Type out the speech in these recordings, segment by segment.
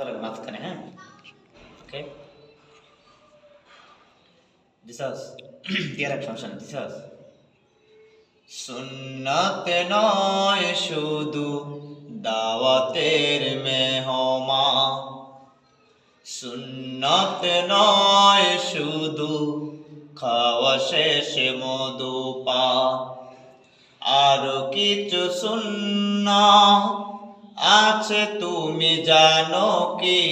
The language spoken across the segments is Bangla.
ধরেন মাঝখানে হ্যাঁ? ওকে দিয়ে রাখ সমস্যা নেই দিসাস সুন্নাত নয় শুধু দাওয়াতের মেহমা। সুন্নাত নয় শুধু খাওয়া শেষে মধু পা আরও কিছু সুন্না আছে তুমি জানো কি?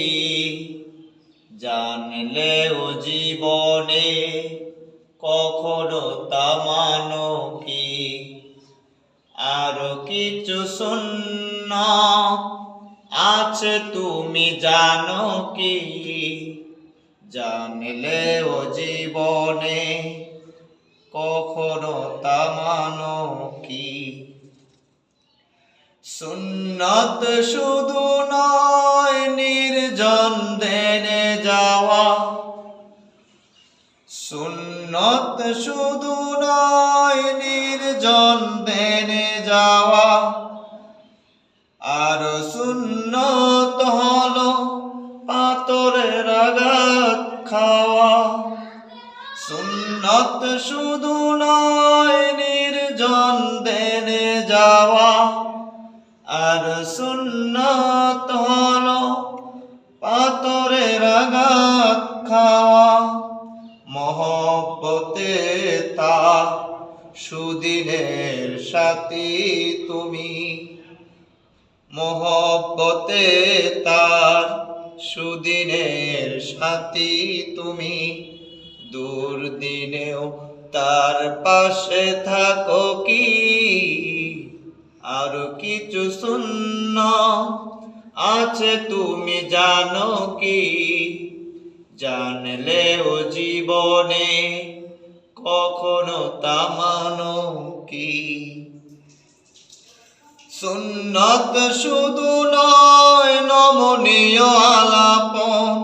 জানলেও জীবনে কখনো তা মানো কি? আরও কিছু সুন্না আছে তুমি জানো কি? জানলেও জীবনে কখনো তা মানো কি? সুন্নত শুধু নয়, নির্জন দেনে যাওয়া। সুন্নত শুধু নয়, নির্জন দেনে যাওয়া। আর সুন্নত হলো পাতরের আঘাত খাওয়া। সুন্নত শুধু নয়, নির্জন দেনে খাওয়া মহব্বতে তা সুদিনের সাথী তুমি। মহব্বতে তার সুদিনের সাথী তুমি। দুর্দিনেও তার পাশে থাকো কি? আর কিছু শূন্য আছে তুমি জানো কি? জানলেও জীবনে কখনো তা মানো কি? সুন্নত শুধু নয়, নমনীয় আলাপন।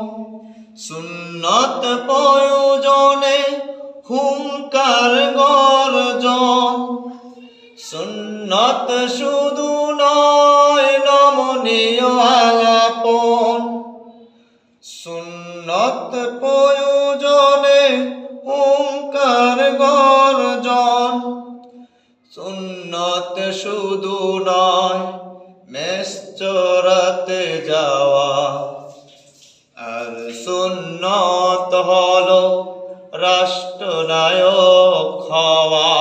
সুন্নত প্রয়োজনে হুঙ্কার গর্জন। সুন্নত শুধু নয়, নমনীয় আলাপন। সুন্নত প্রয়োজনে হুঙ্কার গর্জন। সুন্নত শুধু নয় মেষ যাওয়া। আর সুন্নত হল রাষ্ট্রনায়ক হওয়া।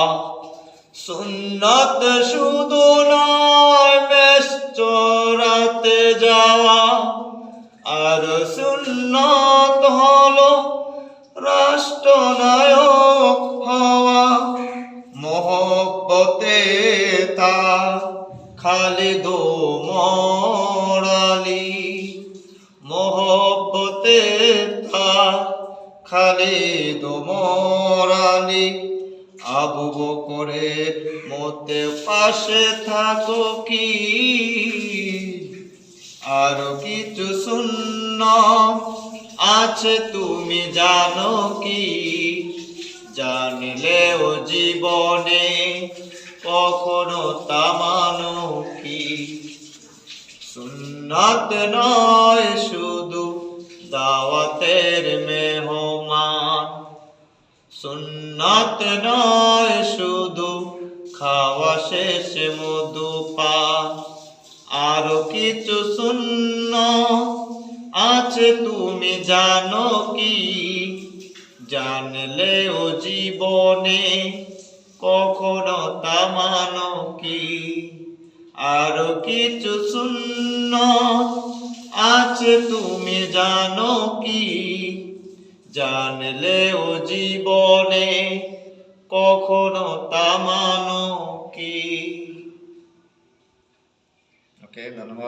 সুন্নত শুধু নয় রাষ্ট্রনায়ক হওয়া মোহব্বতে তা খালিদ মরালি। মোহব্বতে তা খালিদ মরালি। আবু বকরে মতে পাশে থাকো কি? আরও কিছু শূন্য আছে তুমি জানো কি? জানলেও জীবনে কখনো তা তামানো কি? সুন্নাত নয়, শুধু দাওয়াতের মেহমান। সুন্নাত নয়, শুধু খাওয়া শেষে, মধু পান। আরও কিছু শূন্য আছে তুমি জানো কি? জানলেও জীবনে কখনো তা মানো কি? আরও কিছু শূন্য আছে তুমি জানো কি? জানলেও জীবনে কখনো তা মানো কি? ওকে ধন্যবাদ।